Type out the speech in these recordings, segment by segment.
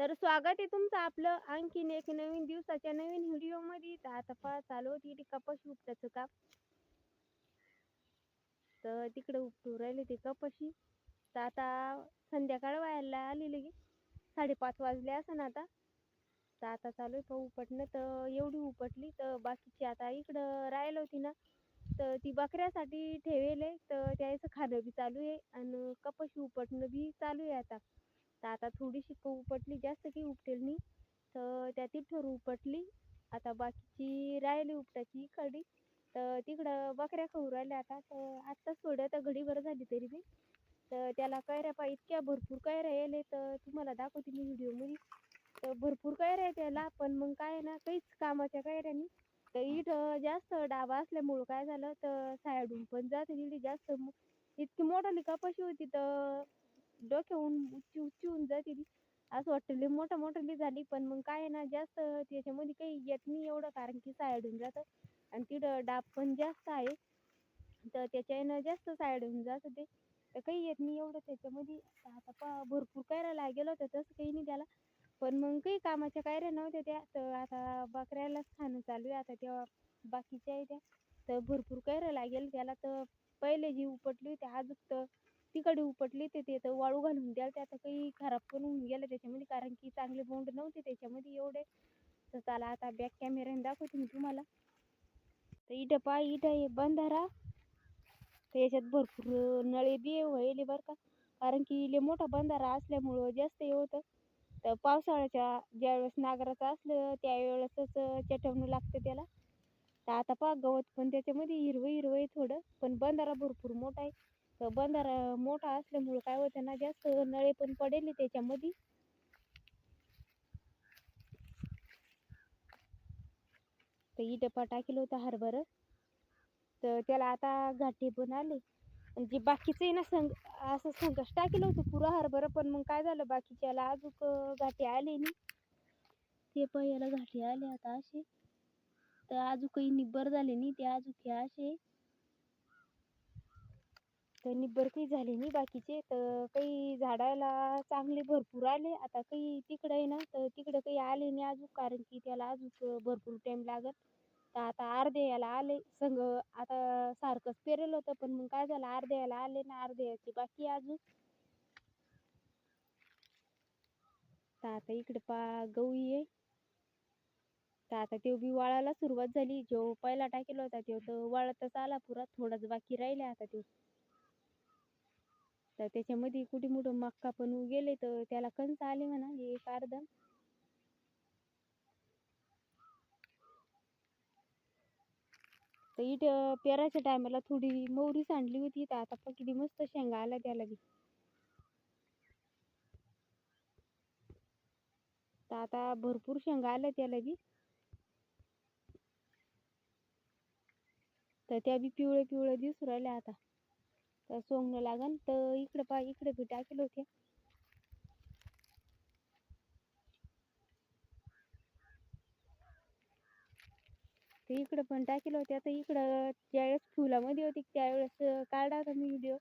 तर स्वागत आहे तुमचं आपलं आणखीन एक नवीन दिवसाच्या नवीन व्हिडिओमध्ये तर आता फार चालू होती ती कपाशी उपटाचं काम. तर तिकडे उपटू राहिले ते कपाशी. तर आता संध्याकाळ व्हायला आली लगी साडेपाच वाजले असं आता. तर आता चालू आहे उपटणं. तर एवढी उपटली तर बाकीची आता इकडं राहिलं होती ना. तर ती बकऱ्यासाठी ठेवेल आहे. तर त्याचं खाणं बी चालू आहे आणि कपाशी उपटणं बी चालू आहे आता. तर आता थोडीशी उपटली जास्त की उपटेल नाही. तर त्यातील तिथवर उपटली. आता बाकीची राहिली उपटाची इकडली तर तिकडं बकऱ्या खाऊ राहिल्या आता. तर आत्ताच थोड्या तर घडीभर झाली तरी बी. तर त्याला कैऱ्या पा इतक्या भरपूर कैऱ्या यायले तर तुम्हाला दाखवते मी व्हिडिओमध्ये. तर भरपूर कैऱ्या आहे त्याला पण मग काय आहे ना काहीच कामाच्या कैऱ्यानी तर इथं जास्त डाबा असल्यामुळं काय झालं तर सायडून पण जाते तिथे जास्त इतकी मोठाली कपाशी होती तर डोक्याहून उच्ची उच्ची होऊन जाते ती. असं वाटतं लई मोठं मोठं झाली पण मग काय आहे ना जास्त त्याच्यामध्ये काही येत नाही एवढं कारण की सायडून जातं. आणि तिथं डाब पण जास्त आहे. तर त्याच्यानं जास्त साईड होऊन जातं ते. तर काही येत नाही एवढं त्याच्यामध्ये. आता पहा भरपूर कैऱ्या लागेल होतं तसं काही नाही त्याला. पण मग काही कामाच्या कायऱ्या नव्हत्या त्या. तर आता बकऱ्यालाच खाणं चालू आहे. आता तेव्हा बाकीच्या आहे त्या. तर भरपूर कैऱ्या लागेल त्याला. तर पहिले जी उपटली होती अजून तर तिकडे उपटली ते तिथं तर वाळू घालून द्याल ते आता काही खराब पण होऊन गेलं त्याच्यामध्ये कारण की चांगले बोंड नव्हते त्याच्यामध्ये एवढे. तर चला आता बॅक कॅमेऱ्याने दाखवते मी तुम्हाला. तर इथं पाय इथं आहे बंधारा तर याच्यात भरपूर नळे बी व्हायले बरं का. कारण की इले मोठा बंधारा असल्यामुळं जास्त हे होतं. तर पावसाळ्याच्या ज्यावेळेस नागराचं असलं त्यावेळेसच चटवणं लागतं त्याला. तर आता पहा गवत पण त्याच्यामध्ये हिरवं हिरवं आहे थोडं पण बंधारा भरपूर मोठा आहे. तर बंधारा मोठा असल्यामुळं काय होतं ना जास्त नळे पण पडेल त्याच्यामध्ये. तर इथं पा टाकेलं होता हरभर. तर त्याला आता घाटे पण आले. आणि जे बाकीचं आहे ना संग असं संघच टाकेलं होतं पुरा हरभर पण मग काय झालं बाकीच्याला अजून घाटे आले नाही. ते पण याला घाटे आले आता असे. तर अजून काही निब्बर झाले नाही ते अजून हे असे. तर निब्बर काही झाले नाही बाकीचे तर काही झाडाला चांगले भरपूर आले. आता काही तिकडं आहे ना तर तिकडं काही आले नाही अजून कारण की त्याला अजून भरपूर टाईम लागत तर आता अर्धे याला आले. संग आता सारखंच पेरेल होतं पण मग काय झालं अर्धे याला आले ना अर्धे बाकी अजून. तर आता इकडे पा गवळी आहे. तर आता तो बी वाळायला सुरुवात झाली. जो पहिला टाकेला होता तो तर वाळतच आला पुरा थोडाच बाकी राहिले आता तो. तर त्याच्यामध्ये कुठे मोठं मक्का पण गेले तर त्याला कंस आले म्हणा हे एक अर्ध. तर इथं पेरायच्या टायमाला थोडी मोहरी सांडली होती तर आता पकडी मस्त शेंगा आल्या त्याला बी. तर आता भरपूर शेंगा आल्या त्याला बी. तर त्या बी पिवळे पिवळे दिसू राहिल्या आता. तर सोंगणं लागन. तर इकडं पा इकडे बी टाकेल होते. तर इकडं पण टाकेल होते. आता इकडं ज्यावेळेस फुलामध्ये होती त्यावेळेस काढा होता मी व्हिडिओ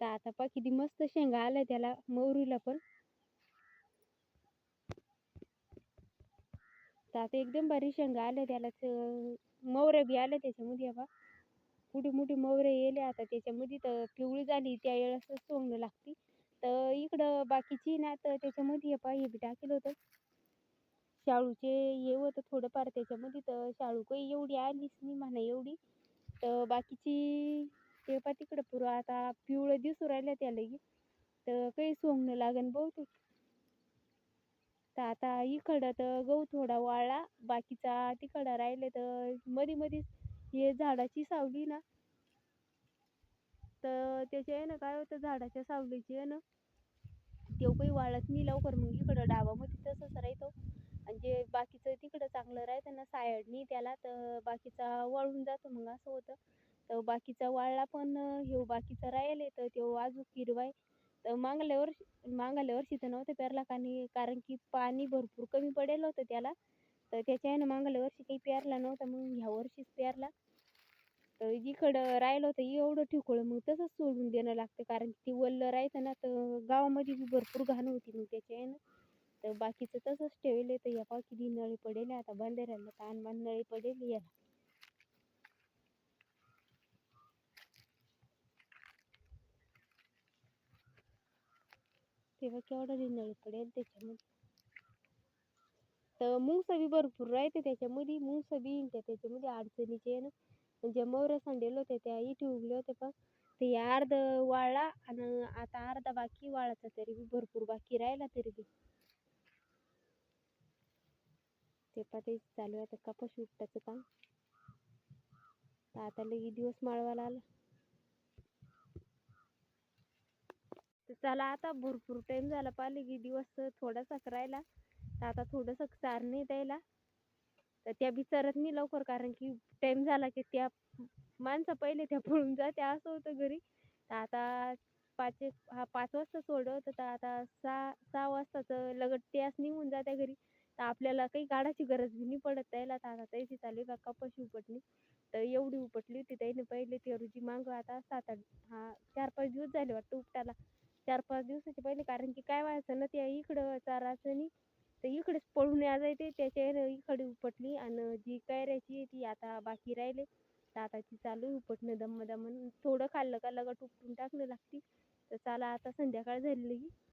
तर आता पा किती मस्त शेंगा आल्या त्याला मोहरीला पण. तर आता एकदम भारी शेंगा आल्या त्याला मोहरे बी आल्या त्याच्यामध्ये बा पुढे मोठी मोगरे येले आता त्याच्यामध्ये तर पिवळी झाली त्यावेळेसच सोंगणं लागते. तर इकडं बाकीची ना तर त्याच्यामध्ये हे पाय हे बी टाकेलं होतं. शाळूचे हे होतं थोडंफार त्याच्यामध्ये तर शाळू काही एवढी आलीच नाही म्हणा एवढी. तर बाकीची ते पा तिकडं पुरं आता पिवळं दिसू राहिलं त्या लगी तर काही सोंगणं लागन बहुतेक. तर आता इकडं तर गहू थोडा वाळला बाकीचा तिकडं राहिले तर मध्ये मध्येच हे झाडाची सावली ना. तर त्याच्या आहे ना काय होतं झाडाच्या सावलीची आहे ना तेव्हा काही वाळत नाही लवकर. मग इकडं डाबामध्ये तसंच राहतो. आणि जे बाकीचं तिकडं चांगलं राहतं ना सायडनी त्याला तर बाकीचा वाळून जातो. मग असं होतं. तर बाकीचा वाळला पण हे बाकीचा राहिले तर तो अजून हिरवाय तर मागल्या वर्षी मागल्या वर्षी तर नव्हतं पेरला. कारण कारण की पाणी भरपूर कमी पडेल होतं त्याला. तर त्याच्यानं मागल्या वर्षी काही पेरला नव्हता मग ह्या वर्षीच पेरला. तर जिकडं राहिलं होतं एवढं ठिकोळ मग तसंच सोडून देणं लागतं. कारण की ती वल्ल राहायचं ना तर गावामध्ये बी भरपूर घाण होती मग त्याच्यानं. तर बाकीचं तसंच ठेवले तर या पाव नळी पडेल आता बंधाऱ्याला ताण बांध नळी पडेल याला. तेव्हा केवढा नळी पडेल त्याच्यामध्ये? तर मुंगसा भरपूर राहते त्याच्यामध्ये. मुंगसा बी त्या त्याच्यामध्ये अडचणीचे आहे ना. म्हणजे मोहऱ्या सांडेल होत्या त्या इथे उगल्या होत्या पण ते अर्ध वाळला आणि आता अर्धा बाकी वाळाचा तरी बी भरपूर बाकी राहिला तरी बी. ते पाते चालू आहे आता कपाशी उपटाचं काम. आता लगी दिवस माळवाला आला. तर चला आता भरपूर टाइम झाला पाहिले की दिवस थोडासाच राहिला. तर आता थोडंसं चारणे द्यायला. तर त्या बी चरत नाही लवकर कारण की टाइम झाला की त्या माणसं पहिले त्या पळून जात्या असं होतं घरी. तर आता पाच एक हा पाच वाजता सोडवतं तर आता सहा सहा वाजताचं लगट त्यास निघून जात्या घरी. तर आपल्याला काही काढायची गरज बी नाही पडत त्याला. तर आता त्याची चालू का कपाशी उपटली. तर एवढी उपटली होती त्याने पहिले ते मांग आता सात आठ हा चार पाच दिवस झाले वाटतं उपटाला चार पाच दिवसाचे पहिले कारण की काय व्हायचं ना त्या इकडं चाराचं नाही. तर इकडेच पळून यायचे त्याच्या इकडे उपटली आणि जी कैऱ्याची ती आता बाकी राहिले. तर आता ती चालू आहे उपटणं दम दमन थोडं खाल्लं का लगट उपटून टाकणं लागते. तर चला आता संध्याकाळ झालेली.